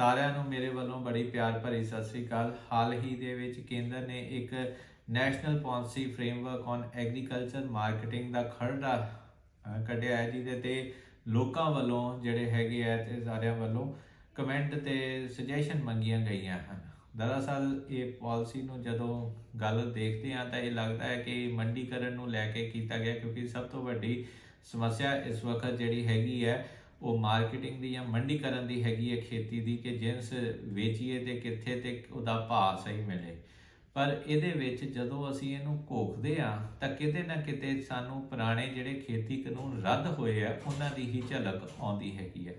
ਸਾਰਿਆਂ ਨੂੰ ਮੇਰੇ ਵੱਲੋਂ ਬੜੀ ਪਿਆਰ ਭਰੀ ਸਤਿ ਸ੍ਰੀ ਅਕਾਲ। ਹਾਲ ਹੀ ਦੇ ਵਿੱਚ ਕੇਂਦਰ ਨੇ ਇੱਕ national policy framework on agriculture marketing ਦਾ ਖਰੜਾ ਕੱਢਿਆ ਹੈ, ਜਿਹਦੇ ਤੇ ਲੋਕਾਂ ਵੱਲੋਂ ਜਿਹੜੇ ਹੈਗੇ ਆ ਤੇ ਸਾਰਿਆਂ ਵੱਲੋਂ ਕਮੈਂਟ ਤੇ ਸੁਜੈਸ਼ਨ ਮੰਗੀਆਂ ਗਈਆਂ ਹਨ। ਦਰਅਸਲ ਇਹ ਪਾਲਿਸੀ ਨੂੰ ਜਦੋਂ ਗੱਲ ਦੇਖਦੇ ਆ ਤਾਂ ਇਹ ਲੱਗਦਾ ਹੈ ਕਿ ਮੰਡੀਕਰਨ ਨੂੰ ਲੈ ਕੇ ਕੀਤਾ ਗਿਆ, ਕਿਉਂਕਿ ਸਭ ਤੋਂ ਵੱਡੀ ਸਮੱਸਿਆ ਇਸ ਵਕਤ ਜਿਹੜੀ ਹੈਗੀ ਹੈ ਉਹ ਮਾਰਕੀਟਿੰਗ ਦੀ ਜਾਂ ਮੰਡੀ ਕਰਨ ਦੀ ਹੈਗੀ ਹੈ ਖੇਤੀ ਦੀ ਕਿ ਜਿੰਸ ਵੇਚੀਏ ਤੇ ਕਿੱਥੇ ਤੇ ਉਹਦਾ ਭਾਅ ਸਹੀ ਮਿਲੇ। ਪਰ ਇਹਦੇ ਵਿੱਚ ਜਦੋਂ ਅਸੀਂ ਇਹਨੂੰ ਘੋਖਦੇ ਆ ਤਾਂ ਕਿਤੇ ਨਾ ਕਿਤੇ ਸਾਨੂੰ ਪੁਰਾਣੇ ਜਿਹੜੇ ਖੇਤੀ ਕਾਨੂੰਨ ਰੱਦ ਹੋਏ ਆ, ਉਹਨਾਂ ਦੀ ਹੀ ਝਲਕ ਆਉਂਦੀ ਹੈਗੀ ਹੈ।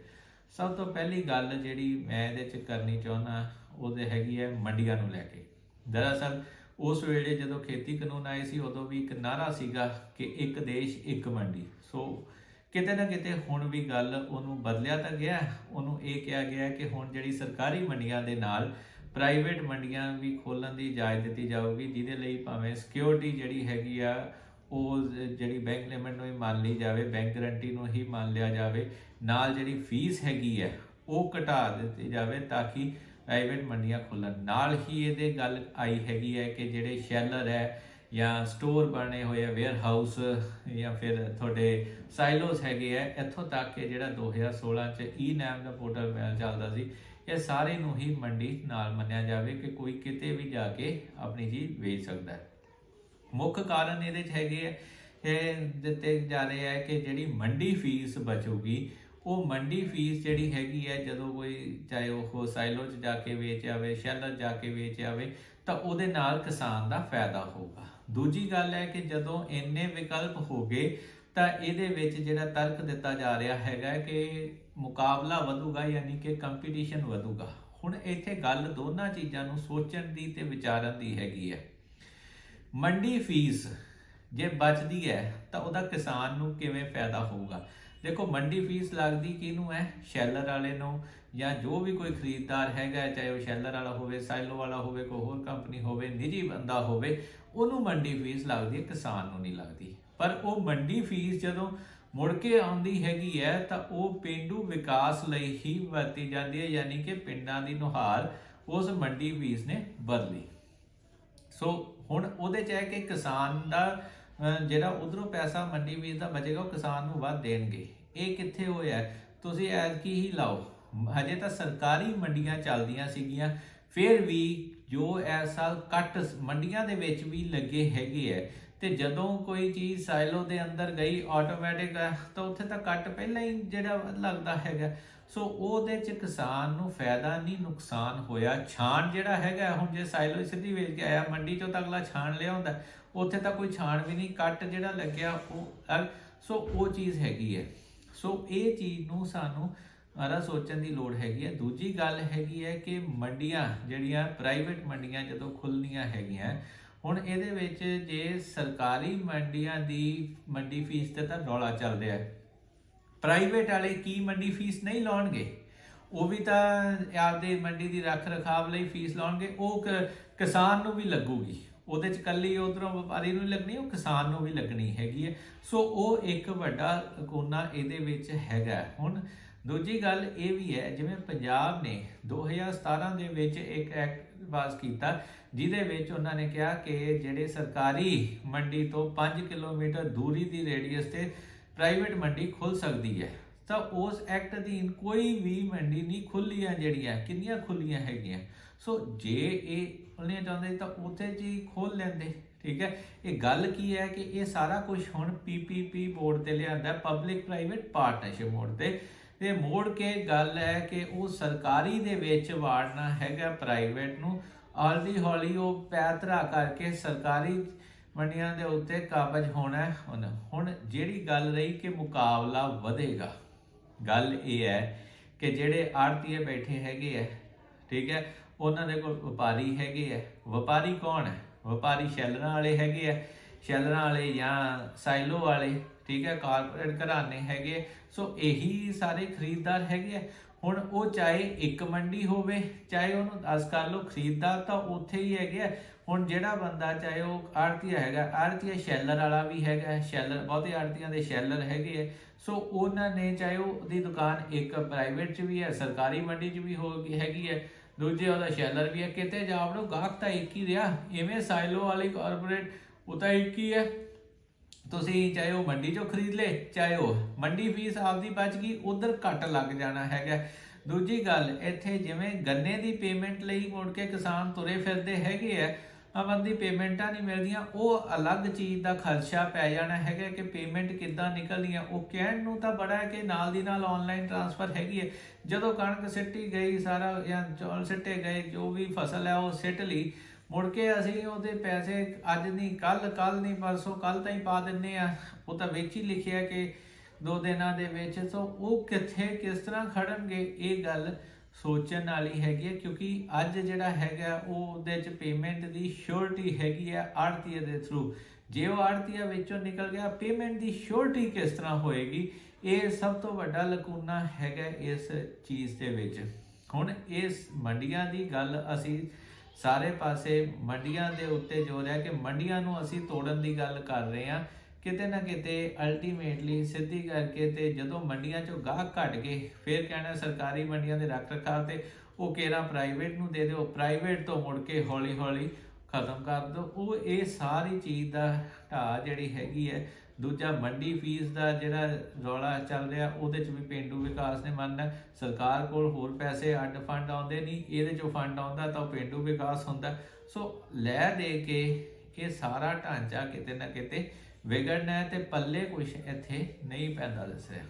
ਸਭ ਤੋਂ ਪਹਿਲੀ ਗੱਲ ਜਿਹੜੀ ਮੈਂ ਇਹਦੇ ਚ ਕਰਨੀ ਚਾਹੁੰਦਾ ਉਹਦੇ ਹੈਗੀ ਹੈ ਮੰਡੀਆਂ ਨੂੰ ਲੈ ਕੇ। ਦਰਅਸਲ ਉਸ ਵੇਲੇ ਜਦੋਂ ਖੇਤੀ ਕਾਨੂੰਨ ਆਏ ਸੀ, ਉਦੋਂ ਵੀ ਇੱਕ ਨਾਰਾ ਸੀਗਾ ਕਿ ਇੱਕ ਦੇਸ਼ ਇੱਕ ਮੰਡੀ। ਸੋ ਕਿਤੇ ਨਾ ਕਿਤੇ ਹੁਣ ਵੀ ਗੱਲ ਉਹਨੂੰ ਬਦਲਿਆ ਤਾਂ ਗਿਆ। ਉਹਨੂੰ ਇਹ ਕਿਹਾ ਗਿਆ ਕਿ ਹੁਣ ਜਿਹੜੀ ਸਰਕਾਰੀ ਮੰਡੀਆਂ ਦੇ ਨਾਲ ਪ੍ਰਾਈਵੇਟ ਮੰਡੀਆਂ ਵੀ ਖੋਲਣ ਦੀ ਇਜਾਜ਼ਤ ਦਿੱਤੀ ਜਾਊਗੀ, ਜਿਹਦੇ ਲਈ ਭਾਵੇਂ ਸਿਕਿਉਰਿਟੀ ਜਿਹੜੀ ਹੈਗੀ ਆ, ਉਹ ਜਿਹੜੀ ਬੈਂਕ ਲਿਮਿਟ ਨੂੰ ਹੀ ਮੰਨ ਲਈ ਜਾਵੇ ਬੈਂਕ ਗਰੰਟੀ ਨੂੰ ਹੀ ਮੰਨ ਲਿਆ ਜਾਵੇ, ਨਾਲ ਜਿਹੜੀ ਫੀਸ ਹੈਗੀ ਹੈ ਉਹ ਘਟਾ ਦਿੱਤੀ ਜਾਵੇ ਤਾਂ ਕਿ ਪ੍ਰਾਈਵੇਟ ਮੰਡੀਆਂ ਖੁੱਲਣ ਨਾਲ ਹੀ ਇਹਦੇ ਗੱਲ ਆਈ ਹੈਗੀ ਹੈ ਕਿ ਜਿਹੜੇ ਸ਼ੈਲਰ ਹੈ ਜਾਂ ਸਟੋਰ ਬਣੇ ਹੋਏ ਆ ਵੇਅਰ ਹਾਊਸ ਜਾਂ ਫਿਰ ਤੁਹਾਡੇ ਸਾਈਲੋਸ ਹੈਗੇ ਆ, ਇੱਥੋਂ ਤੱਕ ਕਿ ਜਿਹੜਾ 2016 ਚ e ਈ ਨੈਮ ਦਾ ਪੋਰਟਲ ਮੈਲ ਚੱਲਦਾ ਸੀ, ਇਹ ਸਾਰੇ ਨੂੰ ਹੀ ਮੰਡੀ ਨਾਲ ਮੰਨਿਆ ਜਾਵੇ ਕਿ ਕੋਈ ਕਿਤੇ ਵੀ ਜਾ ਕੇ ਆਪਣੀ ਚੀਜ਼ ਵੇਚ ਸਕਦਾ ਹੈ। ਮੁੱਖ ਕਾਰਨ ਇਹਦੇ ਚ ਹੈਗੇ ਆ, ਇਹ ਦਿੱਤੇ ਜਾ ਰਹੇ ਹੈ ਕਿ ਜਿਹੜੀ ਮੰਡੀ ਫੀਸ ਬਚੂਗੀ, ਉਹ ਮੰਡੀ ਫੀਸ ਜਿਹੜੀ ਹੈਗੀ ਹੈ ਜਦੋਂ ਕੋਈ ਚਾਹੇ ਉਹ ਸਾਈਲੋ ਚ ਜਾ ਕੇ ਵੇਚ ਆਵੇ, ਸ਼ੈਲਰ ਜਾ ਕੇ ਵੇਚ ਆਵੇ, ਤਾਂ ਉਹਦੇ ਨਾਲ ਕਿਸਾਨ ਦਾ ਫਾਇਦਾ ਹੋਊਗਾ। ਦੂਜੀ ਗੱਲ ਹੈ ਕਿ ਜਦੋਂ ਇੰਨੇ ਵਿਕਲਪ ਹੋ ਗਏ, ਤਾਂ ਇਹਦੇ ਵਿੱਚ ਜਿਹੜਾ ਤਰਕ ਦਿੱਤਾ ਜਾ ਰਿਹਾ ਹੈਗਾ ਕਿ ਮੁਕਾਬਲਾ ਵਧੂਗਾ ਯਾਨੀ ਕਿ ਕੰਪੀਟੀਸ਼ਨ ਵਧੂਗਾ। ਹੁਣ ਇੱਥੇ ਗੱਲ ਦੋਨਾਂ ਚੀਜ਼ਾਂ ਨੂੰ ਸੋਚਣ ਦੀ ਤੇ ਵਿਚਾਰਨ ਦੀ ਹੈਗੀ ਹੈ। ਮੰਡੀ ਫੀਸ ਜੇ ਬਚਦੀ ਹੈ, ਤਾਂ ਉਹਦਾ ਕਿਸਾਨ ਨੂੰ ਕਿਵੇਂ ਫਾਇਦਾ ਹੋਊਗਾ? ਦੇਖੋ, ਮੰਡੀ ਫੀਸ ਲੱਗਦੀ ਕਿਹਨੂੰ ਹੈ? ਸ਼ੈਲਰ ਵਾਲੇ ਨੂੰ ਜਾਂ ਜੋ ਵੀ ਕੋਈ ਖਰੀਦਦਾਰ ਹੈਗਾ, ਚਾਹੇ ਉਹ ਸ਼ੈਲਰ ਵਾਲਾ ਹੋਵੇ ਸਾਈਲੋ ਵਾਲਾ ਹੋਵੇ, ਕੋਈ ਹੋਰ ਕੰਪਨੀ ਹੋਵੇ, ਨਿੱਜੀ ਬੰਦਾ ਹੋਵੇ, ਉਹਨੂੰ ਮੰਡੀ ਫੀਸ ਲੱਗਦੀ ਹੈ, ਕਿਸਾਨ ਨੂੰ ਨਹੀਂ ਲੱਗਦੀ। ਪਰ ਉਹ ਮੰਡੀ ਫੀਸ ਜਦੋਂ ਮੁੜ ਕੇ ਆਉਂਦੀ ਹੈਗੀ ਹੈ, ਤਾਂ ਉਹ ਪਿੰਡੂ ਵਿਕਾਸ ਲਈ ਹੀ ਵਰਤੀ ਜਾਂਦੀ ਹੈ, ਯਾਨੀ ਕਿ ਪਿੰਡਾਂ ਦੀ ਨੁਹਾਰ ਉਸ ਮੰਡੀ ਫੀਸ ਨੇ ਬਦਲੀ। ਸੋ ਹੁਣ ਉਹਦੇ ਚ ਹੈ ਕਿ ਕਿਸਾਨ ਦਾ ਜਿਹੜਾ ਉਧਰੋਂ ਪੈਸਾ ਮੰਡੀ ਵੀਰ ਦਾ ਬਚੇਗਾ, ਉਹ ਕਿਸਾਨ ਨੂੰ ਵੱਧ ਦੇਣਗੇ। ਇਹ ਕਿੱਥੇ ਹੋਇਆ? ਤੁਸੀਂ ਐਤਕੀ ਹੀ ਲਾਓ। ਹਜੇ ਤਾਂ ਸਰਕਾਰੀ ਮੰਡੀਆਂ ਚੱਲਦੀਆਂ ਸੀਗੀਆਂ। ਫਿਰ ਵੀ ਜੋ ਇਸ ਸਾਲ ਕੱਟ ਮੰਡੀਆਂ ਦੇ ਵਿੱਚ ਵੀ ਲੱਗੇ ਹੈਗੇ ਐ। ਤੇ ਜਦੋਂ ਕੋਈ ਚੀਜ਼ ਸਾਇਲੋ ਦੇ ਅੰਦਰ ਗਈ, ਆਟੋਮੈਟਿਕ, ਤਾਂ ਉੱਥੇ ਤਾਂ ਕੱਟ ਪਹਿਲਾਂ ਹੀ ਜਿਹੜਾ ਲੱਗਦਾ ਹੈਗਾ। ਸੋ ਉਹਦੇ ਚ ਕਿਸਾਨ ਨੂੰ ਫਾਇਦਾ ਨਹੀਂ, ਨੁਕਸਾਨ ਹੋਇਆ। ਛਾਣ ਜਿਹੜਾ ਹੈਗਾ, ਹੁਣ ਜੇ ਸਾਇਲੋ ਸਿੱਧੀ ਵੇਚ ਕੇ ਆਇਆ, ਮੰਡੀ ਚੋਂ ਤਾਂ ਅਗਲਾ ਛਾਣ ਲਿਆ ਹੁੰਦਾ ਉੱਥੇ ਤਾਂ ਕੋਈ ਛਾਣ ਵੀ ਨਹੀਂ, ਕੱਟ ਜਿਹੜਾ ਲੱਗਿਆ ਉਹ ਸੋ ਉਹ ਚੀਜ਼ ਹੈਗੀ ਹੈ। ਸੋ ਇਹ ਚੀਜ਼ ਨੂੰ ਸਾਨੂੰ ਅਰਾ ਸੋਚਣ ਦੀ ਲੋੜ ਹੈਗੀ ਹੈ। ਦੂਜੀ ਗੱਲ ਹੈਗੀ ਹੈ ਕਿ ਮੰਡੀਆਂ ਜਿਹੜੀਆਂ ਪ੍ਰਾਈਵੇਟ ਮੰਡੀਆਂ ਜਦੋਂ ਖੁੱਲਣੀਆਂ ਹੈਗੀਆਂ, ਹੁਣ ਇਹਦੇ ਵਿੱਚ ਜੇ ਸਰਕਾਰੀ ਮੰਡੀਆਂ ਦੀ ਮੰਡੀ ਫੀਸ ਤੇ ਤਾਂ ਰੌਲਾ ਚੱਲ ਰਿਹਾ ਹੈ। ਪ੍ਰਾਈਵੇਟ ਵਾਲੇ ਕੀ ਮੰਡੀ ਫੀਸ ਨਹੀਂ ਲਾਉਣਗੇ? ਉਹ ਵੀ ਤਾਂ ਆਪਦੇ ਮੰਡੀ ਦੀ ਰੱਖ ਰਖਾਵ ਲਈ ਫੀਸ ਲਾਉਣਗੇ, ਉਹ ਕ- ਕਿਸਾਨ ਨੂੰ ਵੀ ਲੱਗੂਗੀ। ਉਹਦੇ ਚ ਕੱਲੀ ਉਧਰੋਂ ਵਪਾਰੀ ਨੂੰ ਨਹੀਂ ਲੱਗਣੀ, ਉਹ ਕਿਸਾਨ ਨੂੰ ਵੀ ਲੱਗਣੀ ਹੈਗੀ ਹੈ। ਸੋ ਉਹ ਇੱਕ ਵੱਡਾ ਕੋਨਾ ਇਹਦੇ ਵਿੱਚ ਹੈਗਾ ਹੁਣ ਦੂਜੀ ਗੱਲ ਇਹ ਵੀ ਹੈ, ਜਿਵੇਂ ਪੰਜਾਬ ਨੇ 2017 ਦੇ ਵਿੱਚ ਇੱਕ ਐਕਟ ਪਾਸ ਕੀਤਾ, ਜਿਹਦੇ ਵਿੱਚ ਉਹਨਾਂ ਨੇ ਕਿਹਾ ਕਿ ਜਿਹੜੇ ਸਰਕਾਰੀ ਮੰਡੀ ਤੋਂ 5 ਕਿਲੋਮੀਟਰ ਦੂਰੀ ਦੀ ਰੇਡੀਅਸ ਤੇ ਪ੍ਰਾਈਵੇਟ ਮੰਡੀ ਖੁੱਲ ਸਕਦੀ ਹੈ। ਤਾਂ ਉਸ ਐਕਟ ਅਧੀਨ ਕੋਈ ਵੀ ਮੰਡੀ ਨਹੀਂ ਖੁੱਲੀਆਂ ਜਿਹੜੀਆਂ, ਕਿੰਨੀਆਂ ਖੁੱਲੀਆਂ ਹੈਗੀਆਂ। ਸੋ ਜੇ ਇਹ ਖੁੱਲ੍ਹਣੀਆਂ ਚਾਹੁੰਦੇ ਤਾਂ ਉੱਥੇ ਜੀ ਖੋਲ ਲੈਂਦੇ, ਠੀਕ ਹੈ? ਇਹ ਗੱਲ ਕੀ ਹੈ ਕਿ ਇਹ ਸਾਰਾ ਕੁਝ ਹੁਣ ਪੀਪੀਪੀ ਬੋਰਡ ਤੇ ਲਿਆਂਦਾ ਪਬਲਿਕ ਪ੍ਰਾਈਵੇਟ ਪਾਰਟਨਰਸ਼ਿਪ ਮੋਡ ਤੇ। ਤੇ ਮੋੜ ਕੇ ਗੱਲ ਹੈ ਕਿ ਉਹ ਸਰਕਾਰੀ ਦੇ ਵਿੱਚ ਵਾੜਨਾ ਹੈਗਾ ਪ੍ਰਾਈਵੇਟ ਨੂੰ। ਹੌਲੀ ਹੌਲੀ ਉਹ ਪੈਤਰਾ ਕਰਕੇ ਸਰਕਾਰੀ ਮੰਡੀਆਂ ਦੇ ਉੱਤੇ ਕਾਬਜ ਹੋਣਾ ਹੁਣ ਹੁਣ ਜਿਹੜੀ ਗੱਲ ਰਹੀ ਕਿ ਮੁਕਾਬਲਾ ਵਧੇਗਾ। ਗੱਲ ਇਹ ਹੈ ਕਿ ਜਿਹੜੇ ਆੜਤੀਏ ਬੈਠੇ ਹੈਗੇ ਆ, ਠੀਕ ਹੈ, ਉਹਨਾਂ ਦੇ ਕੋਲ ਵਪਾਰੀ ਹੈਗੇ ਆ। ਵਪਾਰੀ ਕੌਣ ਹੈ? ਵਪਾਰੀ ਸ਼ੈਲਰਾਂ ਵਾਲੇ ਹੈਗੇ ਆ, ਸ਼ੈਲਰਾਂ ਵਾਲੇ ਜਾਂ ਸਾਈਲੋ ਵਾਲੇ, ਠੀਕ ਹੈ ਕਾਰਪੋਰੇਟ ਘਰਾਣੇ ਹੈਗੇ ਸੋ ਇਹੀ ਸਾਰੇ ਖਰੀਦਦਾਰ ਹੈਗੇ ਆ। ਹੁਣ ਉਹ ਚਾਹੇ ਇੱਕ ਮੰਡੀ ਹੋਵੇ, ਚਾਹੇ ਉਹਨੂੰ 10 ਕਰ ਲਓ ਖਰੀਦਦਾਰ ਤਾਂ ਉੱਥੇ ਹੀ ਹੈਗੇ ਆ। ਹੁਣ ਜਿਹੜਾ ਬੰਦਾ, ਚਾਹੇ ਉਹ ਆੜਤੀਆ ਹੈਗਾ, ਆੜਤੀਆ ਸ਼ੈਲਰ ਵਾਲਾ ਵੀ ਹੈਗਾ, ਸ਼ੈਲਰ, ਬਹੁਤੇ ਆੜਤੀਆਂ ਦੇ ਸ਼ੈਲਰ ਹੈਗੇ ਆ। ਸੋ ਉਹਨਾਂ ਨੇ, ਚਾਹੇ ਉਹਦੀ ਦੁਕਾਨ ਇੱਕ ਪ੍ਰਾਈਵੇਟ 'ਚ ਵੀ ਹੈ, ਸਰਕਾਰੀ ਮੰਡੀ 'ਚ ਵੀ ਹੋ ਹੈਗੀ ਹੈ, ਦੂਜੇ ਉਹਦਾ ਸ਼ੈਲਰ ਵੀ ਹੈ, ਕਿਤੇ ਜਾਵੜੋ ਗਾਹਕ ਤਾਂ ਇੱਕ ਹੀ ਰਿਹਾ, ਇਵੇਂ ਸਾਇਲੋ ਵਾਲੀ ਕਾਰਪੋਰੇਟ ਉਹ ਤਾਂ ਇੱਕ ਹੀ ਹੈ। ਤੁਸੀਂ ਚਾਹੇ ਉਹ ਮੰਡੀ ਚੋਂ ਖਰੀਦ ਲੇ ਚਾਹੇ ਉਹ ਮੰਡੀ ਫੀਸ ਆਪਦੀ ਬਚ ਗਈ, ਉਧਰ ਘੱਟ ਲੱਗ ਜਾਣਾ ਹੈਗਾ। ਦੂਜੀ ਗੱਲ, ਇੱਥੇ ਜਿਵੇਂ ਗੰਨੇ ਦੀ ਪੇਮੈਂਟ ਲਈ ਮੁੜ ਕੇ ਕਿਸਾਨ ਤੁਰੇ ਫਿਰਦੇ ਹੈਗੇ ਆ ਅਮਨ ਪੇਮੈਂਟਾਂ ਨਹੀਂ ਮਿਲਦੀਆਂ, ਉਹ ਅਲੱਗ ਚੀਜ਼ ਦਾ ਖਰਚਾ ਪੈ ਜਾਣਾ ਹੈਗਾ ਕਿ ਪੇਮੈਂਟ ਕਿੱਦਾਂ ਨਿਕਲਣੀ ਆ ਉਹ ਕਹਿਣ ਨੂੰ ਤਾਂ ਬੜਾ ਹੈ ਕਿ ਨਾਲ ਦੀ ਨਾਲ ਆਨਲਾਈਨ ਟ੍ਰਾਂਸਫਰ ਹੈਗੀ ਹੈ। ਜਦੋਂ ਕਣਕ ਸਿੱਟੀ ਗਈ ਸਾਰਾ ਜਾਂ ਚੌਲ ਸਿੱਟੇ ਗਏ, ਜੋ ਵੀ ਫਸਲ ਹੈ ਉਹ ਸਿੱਟ ਲਈ। ਮੁੜ ਕੇ ਅਸੀਂ ਉਹਦੇ ਪੈਸੇ ਅੱਜ ਨਹੀਂ ਕੱਲ ਕੱਲ ਨਹੀਂ, ਪਰਸੋਂ ਕੱਲ ਤਾਂ ਹੀ ਪਾ ਦਿੰਨੇ ਆ ਉਹ ਤਾਂ ਵਿੱਚ ਹੀ ਲਿਖਿਆ ਕਿ ਦੋ ਦਿਨਾਂ ਦੇ ਵਿੱਚ, ਸੋ ਉਹ ਕਿੱਥੇ, ਕਿਸ ਤਰ੍ਹਾਂ ਖੜਨਗੇ, ਇਹ ਗੱਲ ਸੋਚਣ ਵਾਲੀ ਹੈਗੀ ਹੈ, ਕਿਉਂਕਿ ਅੱਜ ਜਿਹੜਾ ਹੈਗਾ ਉਹ ਉਹਦੇ ਚ ਪੇਮੈਂਟ ਦੀ ਸ਼ੋਰਟੀ ਹੈਗੀ ਹੈ ਆੜਤੀਏ ਦੇ ਥਰੂ ਜੇ ਉਹ ਆੜਤੀਆ ਵਿੱਚੋਂ ਨਿਕਲ ਗਿਆ ਪੇਮੈਂਟ ਦੀ ਸ਼ੋਰਟੀ ਕਿਸ ਤਰ੍ਹਾਂ ਹੋਏਗੀ? ਇਹ ਸਭ ਤੋਂ ਵੱਡਾ ਲਕੂਨਾ ਹੈਗਾ ਇਸ ਚੀਜ਼ ਦੇ ਵਿੱਚ। ਹੁਣ ਇਸ ਮੰਡੀਆਂ ਦੀ ਗੱਲ ਅਸੀਂ ਸਾਰੇ ਪਾਸੇ ਮੰਡੀਆਂ ਦੇ ਉੱਤੇ ਜੋ ਰਿਹਾ ਕਿ ਮੰਡੀਆਂ ਨੂੰ ਅਸੀਂ ਤੋੜਨ ਦੀ ਗੱਲ ਕਰ ਰਹੇ ਹਾਂ। ਕਿਤੇ ਨਾ ਕਿਤੇ ਅਲਟੀਮੇਟਲੀ ਸਿੱਧੀ ਕਰਕੇ ਤੇ ਜਦੋਂ ਮੰਡੀਆਂ ਚੋਂ ਗਾਹਕ ਘਟ ਗਏ, ਫਿਰ ਕਹਿਣਾ ਸਰਕਾਰੀ ਮੰਡੀਆਂ ਦੇ ਰੱਖ ਰਖਾਵ ਤੇ ਉਹ ਕਿਹੜਾ ਪ੍ਰਾਈਵੇਟ ਨੂੰ ਦੇ ਦਿਓ ਪ੍ਰਾਈਵੇਟ ਤੋਂ ਮੁੜ ਕੇ ਹੌਲੀ ਹੌਲੀ ਖਤਮ ਕਰ ਦਿਓ। ਉਹ ਇਹ ਸਾਰੀ ਚੀਜ਼ ਦਾ ਢਾਹ ਜਿਹੜੀ ਹੈਗੀ ਹੈ, ਦੂਜਾ ਮੰਡੀ ਫੀਸ ਦਾ ਜਿਹੜਾ ਰੌਲਾ ਚੱਲ ਰਿਹਾ, ਉਹਦੇ ਚ ਵੀ ਪਿੰਡੂ ਵਿਕਾਸ ਨੇ ਮੰਨਣਾ ਸਰਕਾਰ ਕੋਲ ਹੋਰ ਪੈਸੇ ਅੱਡ ਫੰਡ ਆਉਂਦੇ ਨਹੀਂ, ਇਹਦੇ ਚੋਂ ਫੰਡ ਆਉਂਦਾ ਤਾਂ ਉਹ ਪਿੰਡੂ ਵਿਕਾਸ ਹੁੰਦਾ। ਸੋ ਲੈ ਦੇ ਕੇ ਇਹ ਸਾਰਾ ਢਾਂਚਾ ਕਿਤੇ ਨਾ ਕਿਤੇ ਵਿਗੜਨਾ ਹੈ ਤੇ ਪੱਲੇ ਕੁਝ ਇੱਥੇ ਨਹੀਂ ਪੈਂਦਾ ਦੱਸਿਆ।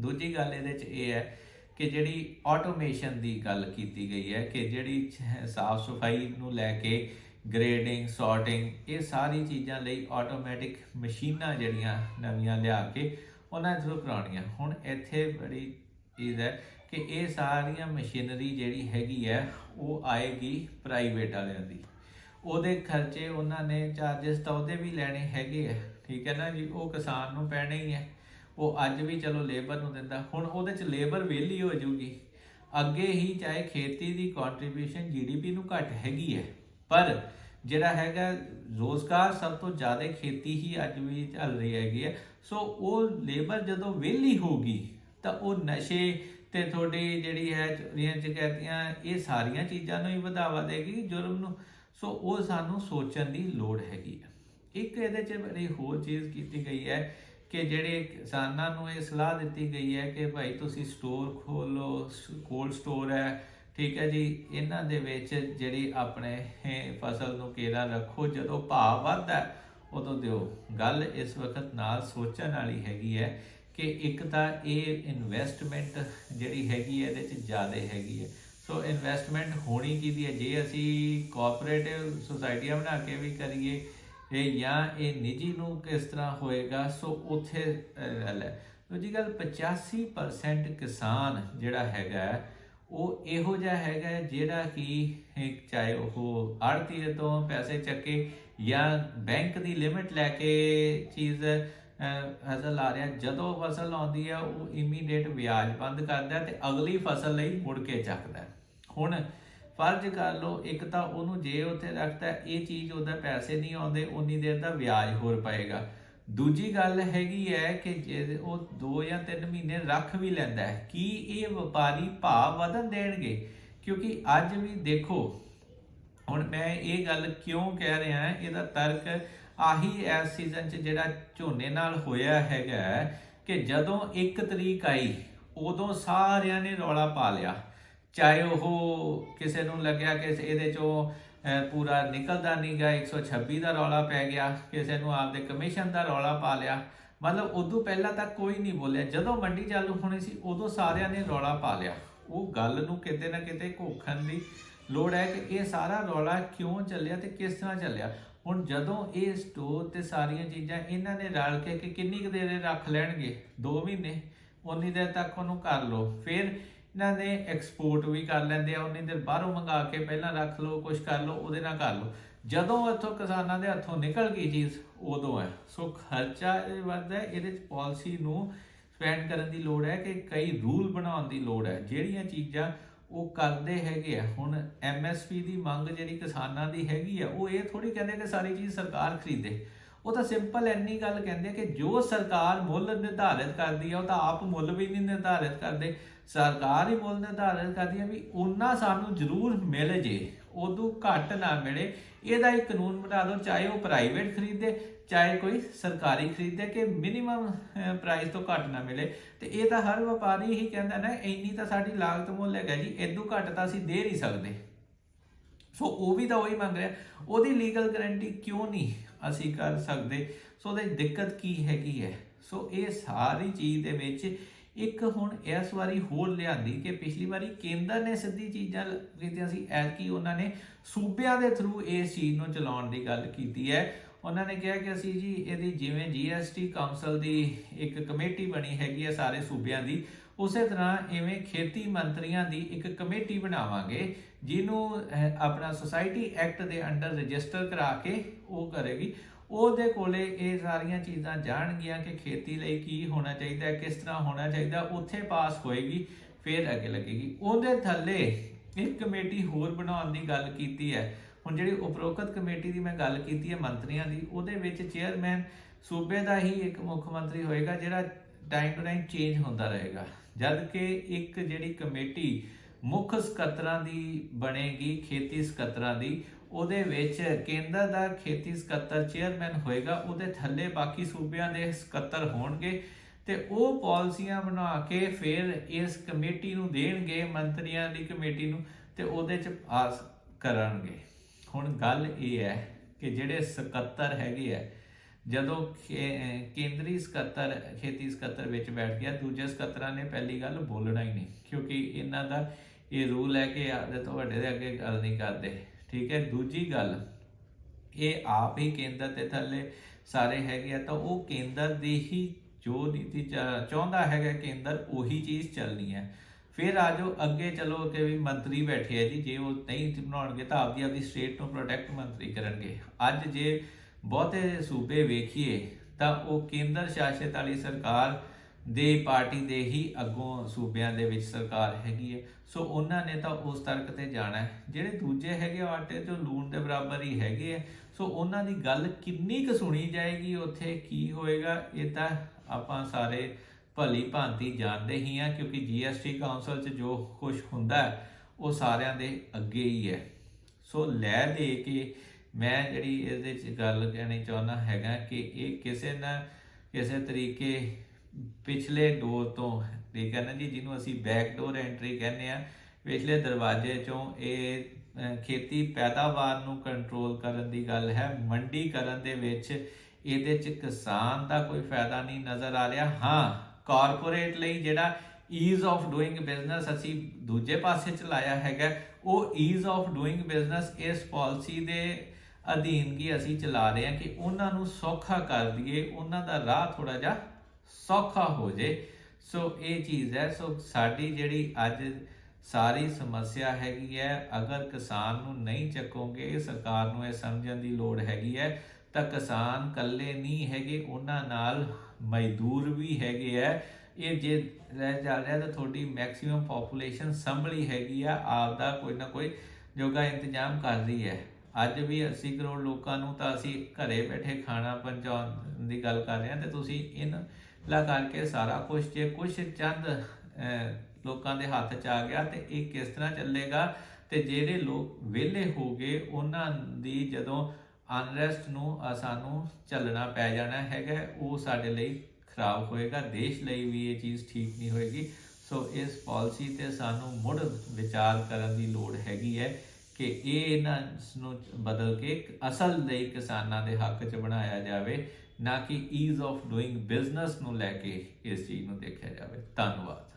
ਦੂਜੀ ਗੱਲ ਇਹਦੇ ਚ ਇਹ ਹੈ ਕਿ ਜਿਹੜੀ ਆਟੋਮੇਸ਼ਨ ਦੀ ਗੱਲ ਕੀਤੀ ਗਈ ਹੈ ਕਿ ਜਿਹੜੀ ਸਾਫ਼ ਸਫ਼ਾਈ ਨੂੰ ਲੈ ਕੇ ਗ੍ਰੇਡਿੰਗ ਸੌਰਟਿੰਗ ਇਹ ਸਾਰੀ ਚੀਜ਼ਾਂ ਲਈ ਆਟੋਮੈਟਿਕ ਮਸ਼ੀਨਾਂ ਜਿਹੜੀਆਂ ਨਵੀਆਂ ਲਿਆ ਕੇ ਉਹਨਾਂ ਥਰੂ ਕਰਾਉਣੀਆਂ। ਹੁਣ ਇੱਥੇ ਬੜੀ ਚੀਜ਼ ਹੈ ਕਿ ਇਹ ਸਾਰੀਆਂ ਮਸ਼ੀਨਰੀ ਜਿਹੜੀ ਹੈਗੀ ਹੈ, ਉਹ ਆਏਗੀ ਪ੍ਰਾਈਵੇਟ ਵਾਲਿਆਂ ਦੀ। ਉਹਦੇ ਖਰਚੇ ਉਹਨਾਂ ਨੇ ਚਾਰजेस ਤਾਂ ਉਹਦੇ ਵੀ ਲੈਣੇ ਹੈਗੇ ਆ, ਠੀਕ ਹੈ ਨਾ ਜੀ, ਉਹ ਕਿਸਾਨ ਨੂੰ ਪੈਣੇ ਹੀ ਹੈ ਉਹ ਅੱਜ ਵੀ ਚਲੋ ਲੇਬਰ ਨੂੰ ਦਿੰਦਾ, ਹੁਣ ਉਹਦੇ ਚ ਲੇਬਰ ਵਿਹਲੀ ਹੋ ਜਾਊਗੀ। ਅੱਗੇ ਹੀ ਚਾਹੇ ਖੇਤੀ ਦੀ ਕੰਟਰੀਬਿਊਸ਼ਨ ਜੀਡੀਪੀ ਨੂੰ ਘੱਟ ਹੈਗੀ ਹੈ, ਪਰ ਜਿਹੜਾ ਹੈਗਾ ਰੋਜ਼ਗਾਰ ਸਭ ਤੋਂ ਜ਼ਿਆਦਾ ਖੇਤੀ ਹੀ ਅੱਜ ਵੀ ਚੱਲ ਰਹੀ ਹੈਗੀ ਹੈ। ਸੋ ਉਹ ਲੇਬਰ ਜਦੋਂ ਵਿਹਲੀ ਹੋਗੀ ਤਾਂ ਉਹ ਨਸ਼ੇ ਤੇ ਤੁਹਾਡੀ ਜਿਹੜੀ ਹੈ ਚੋਰੀਆਂ ਚਕੈਤੀਆਂ ਇਹ ਸਾਰੀਆਂ ਚੀਜ਼ਾਂ ਨੂੰ ਹੀ ਵਧਾਵਾ ਦੇਗੀ, ਜੁਰਮ ਨੂੰ। ਸੋ ਉਹ ਸਾਨੂੰ ਸੋਚਣ ਦੀ ਲੋੜ ਹੈਗੀ ਹੈ। ਇੱਕ ਇਹਦੇ 'ਚ ਬੜੀ ਹੋਰ ਚੀਜ਼ ਕੀਤੀ ਗਈ ਹੈ ਕਿ ਜਿਹੜੇ ਕਿਸਾਨਾਂ ਨੂੰ ਇਹ ਸਲਾਹ ਦਿੱਤੀ ਗਈ ਹੈ ਕਿ ਭਾਈ ਤੁਸੀਂ ਸਟੋਰ ਖੋਲੋ ਕੋਲਡ ਸਟੋਰ ਹੈ, ਠੀਕ ਹੈ ਜੀ। ਇਹਨਾਂ ਦੇ ਵਿੱਚ ਜਿਹੜੀ ਆਪਣੇ ਫਸਲ ਨੂੰ ਕੇਰਾ ਰੱਖੋ, ਜਦੋਂ ਭਾਅ ਵੱਧਦਾ ਉਦੋਂ ਦਿਓ। ਗੱਲ ਇਸ ਵਕਤ ਨਾਲ ਸੋਚਣ ਵਾਲੀ ਹੈਗੀ ਹੈ ਕਿ ਇੱਕ ਤਾਂ ਇਹ ਇਨਵੈਸਟਮੈਂਟ ਜਿਹੜੀ ਹੈਗੀ ਹੈ, ਇਹਦੇ 'ਚ ਜ਼ਿਆਦਾ ਹੈਗੀ ਹੈ। ਸੋ ਇਨਵੈਸਟਮੈਂਟ ਹੋਣੀ ਕਿਹਦੀ ਹੈ? ਜੇ ਅਸੀਂ ਕੋਆਪਰੇਟਿਵ ਸੁਸਾਇਟੀਆਂ ਬਣਾ ਕੇ ਵੀ ਕਰੀਏ, ਇਹ ਜਾਂ ਇਹ ਨਿੱਜੀ ਨੂੰ ਕਿਸ ਤਰ੍ਹਾਂ ਹੋਏਗਾ? ਸੋ ਉੱਥੇ ਗੱਲ ਹੈ। ਦੂਜੀ ਗੱਲ 85% ਕਿਸਾਨ ਜਿਹੜਾ ਹੈਗਾ ਉਹ ਇਹੋ ਜਿਹਾ ਹੈਗਾ ਜਿਹੜਾ ਕਿ ਇੱਕ ਚਾਹੇ ਉਹ ਆੜਤੀ ਤੋਂ ਪੈਸੇ ਚੱਕੇ ਜਾਂ ਬੈਂਕ ਦੀ ਲਿਮਿਟ ਲੈ ਕੇ ਚੀਜ਼ ਫਸਲ ਆ ਰਿਹਾ, ਜਦੋਂ ਫਸਲ ਆਉਂਦੀ ਹੈ, ਉਹ ਇਮੀਡੀਏਟ ਵਿਆਜ ਬੰਦ ਕਰਦਾ ਹੈ ਤੇ ਅਗਲੀ ਫਸਲ ਲਈ ਮੁੜ ਕੇ ਚੱਕਦਾ ਹੁਣ ਫਰਜ਼ ਕਰ ਲਓ, ਇੱਕ ਤਾਂ ਉਹਨੂੰ ਜੇ ਉੱਥੇ ਰੱਖਦਾ ਇਹ ਚੀਜ਼ ਉਹਦਾ ਪੈਸੇ ਨਹੀਂ ਆਉਂਦੇ, ਉਨੀ ਦੇਰ ਦਾ ਵਿਆਜ ਹੋਰ ਪਏਗਾ। ਦੂਜੀ ਗੱਲ ਹੈਗੀ ਹੈ ਕਿ ਜੇ ਉਹ 2 ਜਾਂ 3 ਮਹੀਨੇ ਰੱਖ ਵੀ ਲੈਂਦਾ ਹੈ, ਕੀ ਇਹ ਵਪਾਰੀ ਭਾਅ ਵਧਣ ਦੇਣਗੇ? ਕਿਉਂਕਿ ਅੱਜ ਵੀ ਦੇਖੋ, ਹੁਣ ਮੈਂ ਇਹ ਗੱਲ ਕਿਉਂ ਕਹਿ ਰਿਹਾ, ਇਹਦਾ ਤਰਕ ਆਹੀ ਇਸ ਸੀਜ਼ਨ 'ਚ ਜਿਹੜਾ ਝੋਨੇ ਨਾਲ ਹੋਇਆ ਹੈਗਾ ਕਿ ਜਦੋਂ 1 ਤਰੀਕ ਆਈ, ਉਦੋਂ ਸਾਰਿਆਂ ਨੇ ਰੌਲਾ ਪਾ ਲਿਆ। ਚਾਹੇ ਉਹ ਕਿਸੇ ਨੂੰ ਲੱਗਿਆ ਕਿ ਇਹਦੇ ਚੋਂ ਪੂਰਾ ਨਿਕਲਦਾ ਨਹੀਂ ਗਿਆ 126 ਦਾ ਰੌਲਾ ਪੈ ਗਿਆ, ਕਿਸੇ ਨੂੰ ਆਪਦੇ ਕਮਿਸ਼ਨ ਦਾ ਰੌਲਾ ਪਾ ਲਿਆ। ਮਤਲਬ ਉਦੋਂ ਪਹਿਲਾਂ ਤਾਂ ਕੋਈ ਨਹੀਂ ਬੋਲਿਆ। ਜਦੋਂ ਮੰਡੀ ਚਾਲੂ ਹੋਣੀ ਸੀ, ਉਦੋਂ ਸਾਰਿਆਂ ਨੇ ਰੌਲਾ ਪਾ ਲਿਆ। ਉਹ ਗੱਲ ਨੂੰ ਕਿਤੇ ਨਾ ਕਿਤੇ ਘੋਖਣ ਦੀ ਲੋੜ ਹੈ ਕਿ ਇਹ ਸਾਰਾ ਰੌਲਾ ਕਿਉਂ ਚੱਲਿਆ ਤੇ ਕਿਸ ਤਰ੍ਹਾਂ ਚੱਲਿਆ? ਹੁਣ ਜਦੋਂ ਇਹ ਸਟੋਰ ਤੇ ਸਾਰੀਆਂ ਚੀਜ਼ਾਂ ਇਹਨਾਂ ਨੇ ਰਲ ਕੇ ਕਿ ਕਿੰਨੀ ਕੁ ਦੇਰ ਰੱਖ ਲੈਣਗੇ? 2 ਮਹੀਨੇ? ਉਨੀ ਦੇਰ ਤੱਕ ਉਹਨੂੰ ਕਰ ਲਓ। ਫਿਰ ਇਹਨਾਂ ਨੇ ਐਕਸਪੋਰਟ ਵੀ ਕਰ ਲੈਂਦੇ ਆ ਉਨੀ ਦੇਰ ਬਾਹਰੋਂ ਮੰਗਾ ਕੇ ਪਹਿਲਾਂ ਰੱਖ ਲਓ ਕੁਝ ਕਰ ਲਓ, ਉਹਦੇ ਨਾਲ ਕਰ ਲਓ। ਜਦੋਂ ਇੱਥੋਂ ਕਿਸਾਨਾਂ ਦੇ ਹੱਥੋਂ ਨਿਕਲ ਗਈ ਚੀਜ਼, ਉਦੋਂ ਹੈ। ਸੋ ਖਰਚਾ ਇਹ ਵੱਧਦਾ ਇਹਦੇ ਚ ਪਾਲਿਸੀ ਨੂੰ ਸਪੈਂਡ ਕਰਨ ਦੀ ਲੋੜ ਹੈ ਕਿ ਕਈ ਰੂਲ ਬਣਾਉਣ ਦੀ ਲੋੜ ਹੈ। ਜਿਹੜੀਆਂ ਚੀਜ਼ਾਂ ਉਹ ਕਰਦੇ ਹੈਗੇ ਆ। ਹੁਣ ਐਮਐਸਪੀ ਦੀ ਮੰਗ ਜਿਹੜੀ ਕਿਸਾਨਾਂ ਦੀ ਹੈਗੀ ਆ, ਉਹ ਇਹ ਥੋੜੀ ਕਹਿੰਦੇ ਕਿ ਸਾਰੀ ਚੀਜ਼ ਸਰਕਾਰ ਖਰੀਦੇ। ਉਹ ਤਾਂ ਸਿੰਪਲ ਇੰਨੀ ਗੱਲ ਕਹਿੰਦੇ ਕਿ ਜੋ ਸਰਕਾਰ ਮੁੱਲ ਨਿਰਧਾਰਿਤ ਕਰਦੀ ਹੈ ਉਹ ਤਾਂ ਆਪ ਮੁੱਲ ਵੀ ਨਹੀਂ ਨਿਰਧਾਰਿਤ ਕਰਦੇ। ਸਰਕਾਰ ਹੀ ਮੁੱਲ ਨਿਰਧਾਰਿਤ ਕਰਦੀ ਹੈ ਵੀ ਉਹਨਾਂ ਸਾਨੂੰ ਜ਼ਰੂਰ ਮਿਲ ਜੇ, ਉਦੋਂ ਘੱਟ ਨਾ ਮਿਲੇ। ਇਹਦਾ ਇੱਕ ਕਾਨੂੰਨ ਬਣਾ ਦਿਓ, ਚਾਹੇ ਉਹ ਪ੍ਰਾਈਵੇਟ ਖਰੀਦੇ ਚਾਹੇ ਕੋਈ ਸਰਕਾਰੀ ਖਰੀਦੇ ਕਿ ਮਿਨੀਮਮ ਪ੍ਰਾਈਸ ਤੋਂ ਘੱਟ ਨਾ ਮਿਲੇ। ਤੇ ਇਹ ਤਾਂ ਹਰ ਵਪਾਰੀ ਹੀ ਕਹਿੰਦਾ ਨਾ, ਇੰਨੀ ਤਾਂ ਸਾਡੀ ਲਾਗਤ ਮੁੱਲ ਹੈਗਾ ਜੀ ਇਦੋਂ ਘੱਟ ਤਾਂ ਅਸੀਂ ਦੇ ਨਹੀਂ ਸਕਦੇ। ਸੋ ਉਹ ਵੀ ਤਾਂ ਉਹੀ ਮੰਗ ਰਿਹਾ। ਉਹਦੀ ਲੀਗਲ ਗਾਰੰਟੀ ਕਿਉਂ ਨਹੀਂ ਅਸੀਂ ਕਰ ਸਕਦੇ? ਸੋ ਉਹਦੇ ਦਿੱਕਤ ਕੀ ਹੈਗੀ ਹੈ? ਸੋ ਇਹ ਸਾਰੀ ਚੀਜ਼ ਦੇ ਵਿੱਚ ਇੱਕ ਹੁਣ ਇਸ ਵਾਰੀ ਹੋਰ ਲਿਆਂਦੀ ਕਿ ਪਿਛਲੀ ਵਾਰੀ ਕੇਂਦਰ ਨੇ ਸਿੱਧੀ ਚੀਜ਼ਾਂ ਕੀਤੀਆਂ ਸੀ, ਐਤਕੀ ਉਹਨਾਂ ਨੇ ਸੂਬਿਆਂ ਦੇ ਥਰੂ ਇਸ ਚੀਜ਼ ਨੂੰ ਚਲਾਉਣ ਦੀ ਗੱਲ ਕੀਤੀ ਹੈ। ਉਹਨਾਂ ਨੇ ਕਿਹਾ ਕਿ ਅਸੀਂ ਜੀ ਇਹਦੀ ਜਿਵੇਂ ਜੀਐਸਟੀ ਕਾਉਂਸਲ ਦੀ ਇੱਕ ਕਮੇਟੀ ਬਣੀ ਹੈਗੀ ਹੈ ਸਾਰੇ ਸੂਬਿਆਂ ਦੀ, ਉਸੇ ਤਰ੍ਹਾਂ ਇਵੇਂ ਖੇਤੀ ਮੰਤਰੀਆਂ ਦੀ ਇੱਕ ਕਮੇਟੀ ਬਣਾਵਾਂਗੇ, ਜਿਹਨੂੰ ਆਪਣਾ ਸੁਸਾਇਟੀ ਐਕਟ ਦੇ ਅੰਡਰ ਰਜਿਸਟਰ ਕਰਾ ਕੇ ਉਹ ਕਰੇਗੀ। ਉਹਦੇ ਕੋਲੇ ਇਹ ਸਾਰੀਆਂ ਚੀਜ਼ਾਂ ਜਾਣਗੀਆਂ ਕਿ ਖੇਤੀ ਲਈ ਕੀ ਹੋਣਾ ਚਾਹੀਦਾ ਹੈ ਕਿਸ ਤਰ੍ਹਾਂ ਹੋਣਾ ਚਾਹੀਦਾ, ਉੱਥੇ ਪਾਸ ਹੋਏਗੀ, ਫਿਰ ਅੱਗੇ ਲੱਗੇਗੀ। ਉਹਦੇ ਥੱਲੇ ਇੱਕ ਕਮੇਟੀ ਹੋਰ ਬਣਾਉਣ ਦੀ ਗੱਲ ਕੀਤੀ ਹੈ। ਹੁਣ ਜਿਹੜੀ ਉਪਰੋਕਤ ਕਮੇਟੀ ਦੀ ਮੈਂ ਗੱਲ ਕੀਤੀ ਹੈ ਮੰਤਰੀਆਂ ਦੀ, ਉਹਦੇ ਵਿੱਚ ਚੇਅਰਮੈਨ ਸੂਬੇ ਦਾ ਹੀ ਇੱਕ ਮੁੱਖ ਮੰਤਰੀ ਹੋਏਗਾ, ਜਿਹੜਾ ਟਾਈਮ ਟੂ ਟਾਈਮ ਚੇਂਜ ਹੁੰਦਾ ਰਹੇਗਾ। ਜਦ ਕਿ ਇੱਕ ਜਿਹੜੀ ਕਮੇਟੀ ਮੁੱਖ ਸਕੱਤਰਾਂ ਦੀ ਬਣੇਗੀ, ਖੇਤੀ ਸਕੱਤਰਾਂ ਦੀ, ਉਹਦੇ ਵਿੱਚ ਕੇਂਦਰ ਦਾ ਖੇਤੀ ਸਕੱਤਰ ਚੇਅਰਮੈਨ ਹੋਏਗਾ, ਉਹਦੇ ਥੱਲੇ ਬਾਕੀ ਸੂਬਿਆਂ ਦੇ ਸਕੱਤਰ ਹੋਣਗੇ ਤੇ ਉਹ ਪਾਲਿਸੀਆਂ ਬਣਾ ਕੇ ਫਿਰ ਇਸ ਕਮੇਟੀ ਨੂੰ ਦੇਣਗੇ, ਮੰਤਰੀਆਂ ਦੀ ਕਮੇਟੀ ਨੂੰ, ਤੇ ਉਹਦੇ ਚ ਪਾਸ ਕਰਨਗੇ ਹੁਣ ਗੱਲ ਇਹ ਹੈ ਕਿ ਜਿਹੜੇ ਸਕੱਤਰ ਹੈਗੇ ਆ, ਜਦੋਂ ਕੇਂਦਰੀ ਸਕੱਤਰ, ਖੇਤੀ ਸਕੱਤਰ ਵਿੱਚ ਬੈਠ ਗਿਆ, ਦੂਜੇ ਸਕੱਤਰਾਂ ਨੇ ਪਹਿਲੀ ਗੱਲ ਬੋਲਣਾ ਹੀ ਨਹੀਂ, ਕਿਉਂਕਿ ਇਹਨਾਂ ਦਾ ਇਹ ਰੂਲ ਹੈ ਕਿ ਆਪਦੇ ਤੋਂ ਦੇ ਅੱਗੇ ਗੱਲ ਨਹੀਂ ਕਰਦੇ, ਠੀਕ ਹੈ? ਦੂਜੀ ਗੱਲ, ਇਹ ਆਪ ਹੀ ਕੇਂਦਰ ਤੇ ਥੱਲੇ ਸਾਰੇ ਹੈਗੇ ਆ, ਤਾਂ ਉਹ ਕੇਂਦਰ ਦੀ ਹੀ ਜੋ ਨੀਤੀ ਚਾਹੁੰਦਾ ਹੈਗਾ ਕੇਂਦਰ, ਉਹੀ ਚੀਜ਼ ਚੱਲਣੀ ਹੈ। ਫਿਰ ਆ ਜਾਓ, ਅੱਗੇ ਚਲੋ ਕਿ ਵੀ ਮੰਤਰੀ ਬੈਠੇ ਆ ਜੀ, ਜੇ ਉਹ ਨਹੀਂ ਬਣਾਉਣਗੇ ਤਾਂ ਆਪਦੀ ਆਪਦੀ ਸਟੇਟ ਨੂੰ ਪ੍ਰੋਟੈਕਟ ਮੰਤਰੀ ਕਰਨਗੇ। ਅੱਜ ਜੇ ਬਹੁਤੇ ਸੂਬੇ ਵੇਖੀਏ, ਤਾਂ ਉਹ ਕੇਂਦਰ ਸ਼ਾਸਿਤ ਵਾਲੀ ਸਰਕਾਰ ਦੇ ਪਾਰਟੀ ਦੇ ਹੀ ਅੱਗੋਂ ਸੂਬਿਆਂ ਦੇ ਵਿੱਚ ਸਰਕਾਰ ਹੈਗੀ ਹੈ। ਸੋ ਉਹਨਾਂ ਨੇ ਤਾਂ ਉਸ ਤਰਕ ਤੇ ਜਾਣਾ ਹੈ। ਜਿਹੜੇ ਦੂਜੇ ਹੈਗੇ ਆਟੇ ਤੋਂ ਲੂਣ ਦੇ ਬਰਾਬਰ ਹੀ ਹੈਗੇ ਆ। ਸੋ ਉਹਨਾਂ ਦੀ ਗੱਲ ਕਿੰਨੀ ਕੁ ਸੁਣੀ ਜਾਏਗੀ, ਉੱਥੇ ਕੀ ਹੋਏਗਾ, ਇਹ ਤਾਂ ਆਪਾਂ ਸਾਰੇ ਭਲੀ ਭਾਂਤੀ ਜਾਣਦੇ ਹੀ ਆ, ਕਿਉਂਕਿ ਜੀਐਸਟੀ ਕਾਉਂਸਲ 'ਚ ਜੋ ਕੁਝ ਹੁੰਦਾ ਉਹ ਸਾਰਿਆਂ ਦੇ ਅੱਗੇ ਹੀ ਹੈ। ਸੋ ਲੈ ਦੇ ਕੇ ਮੈਂ ਜਿਹੜੀ ਇਹਦੇ 'ਚ ਗੱਲ ਕਹਿਣੀ ਚਾਹੁੰਦਾ ਹੈਗਾ ਕਿ ਇਹ ਕਿਸੇ ਨਾ ਕਿਸੇ ਤਰੀਕੇ ਪਿਛਲੇ ਡੋਰ ਤੋਂ ਠੀਕ ਹੈ ਨਾ ਜੀ, ਜਿਹਨੂੰ ਅਸੀਂ ਬੈਕ ਡੋਰ ਐਂਟਰੀ ਕਹਿੰਦੇ ਆ, ਪਿਛਲੇ ਦਰਵਾਜ਼ੇ ਚੋਂ ਇਹ ਖੇਤੀ ਪੈਦਾਵਾਰ ਨੂੰ ਕੰਟਰੋਲ ਕਰਨ ਦੀ ਗੱਲ ਹੈ। ਮੰਡੀ ਕਰਨ ਦੇ ਵਿੱਚ ਇਹਦੇ 'ਚ ਕਿਸਾਨ ਦਾ ਕੋਈ ਫਾਇਦਾ ਨਹੀਂ ਨਜ਼ਰ ਆ ਰਿਹਾ। ਹਾਂ ਕਾਰਪੋਰੇਟ ਲਈ ਜਿਹੜਾ ਈਜ਼ ਆਫ ਡੂਇੰਗ ਬਿਜ਼ਨਸ ਅਸੀਂ ਦੂਜੇ ਪਾਸੇ ਚਲਾਇਆ ਹੈਗਾ, ਉਹ ਈਜ਼ ਆਫ ਡੂਇੰਗ ਬਿਜ਼ਨਸ ਇਸ ਪਾਲਿਸੀ ਦੇ ਅਧੀਨ ਕੀ ਅਸੀਂ ਚਲਾ ਰਹੇ ਹਾਂ ਕਿ ਉਹਨਾਂ ਨੂੰ ਸੌਖਾ ਕਰ ਦਈਏ, ਉਹਨਾਂ ਦਾ ਰਾਹ ਥੋੜਾ ਜਿਹਾ ਸੌਖਾ ਹੋ ਜੇ। ਸੋ ਇਹ ਚੀਜ਼ ਹੈ, ਸੋ ਸਾਡੀ ਜਿਹੜੀ ਅੱਜ ਸਾਰੀ ਸਮੱਸਿਆ ਹੈਗੀ ਹੈ, ਅਗਰ ਕਿਸਾਨ ਨੂੰ ਨਹੀਂ ਚੱਕੋਗੇ, ਸਰਕਾਰ ਨੂੰ ਇਹ ਸਮਝਣ ਦੀ ਲੋੜ ਹੈਗੀ ਹੈ, ਤਾਂ ਕਿਸਾਨ ਇਕੱਲੇ ਨਹੀਂ ਹੈਗੇ, ਉਹਨਾਂ ਨਾਲ ਮਜ਼ਦੂਰ ਵੀ ਹੈਗੇ ਆ। ਇਹ ਜੇ ਰਹਿ ਜਾ ਰਿਹਾ ਤਾਂ ਤੁਹਾਡੀ ਮੈਕਸਿਮਮ ਪੋਪੂਲੇਸ਼ਨ ਸੰਭਲੀ ਹੈਗੀ ਆ ਆਪ ਦਾ ਕੋਈ ਨਾ ਕੋਈ ਜੋਗਾ ਇੰਤਜ਼ਾਮ ਕਰ ਰਹੀ ਹੈ। ਅੱਜ ਵੀ 80 ਕਰੋੜ ਲੋਕਾਂ ਨੂੰ ਤਾਂ ਅਸੀਂ ਘਰੇ ਬੈਠੇ ਖਾਣਾ ਪਹੁੰਚਾਉਣ ਦੀ ਗੱਲ ਕਰ ਰਹੇ ਹਾਂ ਤੇ ਤੁਸੀਂ ਇਹਨਾਂ ਲਾ ਕਰਕੇ ਸਾਰਾ ਕੁਝ ਜੇ ਕੁਝ ਚੰਦ ਲੋਕਾਂ ਦੇ ਹੱਥ 'ਚ ਆ ਗਿਆ ਤੇ ਇਹ ਕਿਸ ਤਰ੍ਹਾਂ ਚੱਲੇਗਾ ਤੇ ਜਿਹੜੇ ਲੋਕ ਵਿਹਲੇ ਹੋ ਗਏ, ਉਹਨਾਂ ਦੀ ਜਦੋਂ ਅਨਰੈਸਟ ਨੂੰ ਸਾਨੂੰ ਚੱਲਣਾ ਪੈ ਜਾਣਾ ਹੈਗਾ, ਉਹ ਸਾਡੇ ਲਈ ਖਰਾਬ ਹੋਏਗਾ, ਦੇਸ਼ ਲਈ ਵੀ ਇਹ ਚੀਜ਼ ਠੀਕ ਨਹੀਂ ਹੋਏਗੀ। ਸੋ ਇਸ ਪਾਲਿਸੀ ਤੇ ਸਾਨੂੰ ਮੁੜ ਵਿਚਾਰ ਕਰਨ ਦੀ ਲੋੜ ਹੈਗੀ ਹੈ ਕਿ ਇਹ ਇਹਨਾਂ ਨੂੰ ਬਦਲ ਕੇ ਅਸਲ ਲਈ ਕਿਸਾਨਾਂ ਦੇ ਹੱਕ 'ਚ ਬਣਾਇਆ ਜਾਵੇ, ਨਾ ਕਿ ਈਜ਼ ਆਫ ਡੂਇੰਗ ਬਿਜ਼ਨਸ ਨੂੰ ਲੈ ਕੇ ਇਸ ਚੀਜ਼ ਨੂੰ ਦੇਖਿਆ ਜਾਵੇ। ਧੰਨਵਾਦ।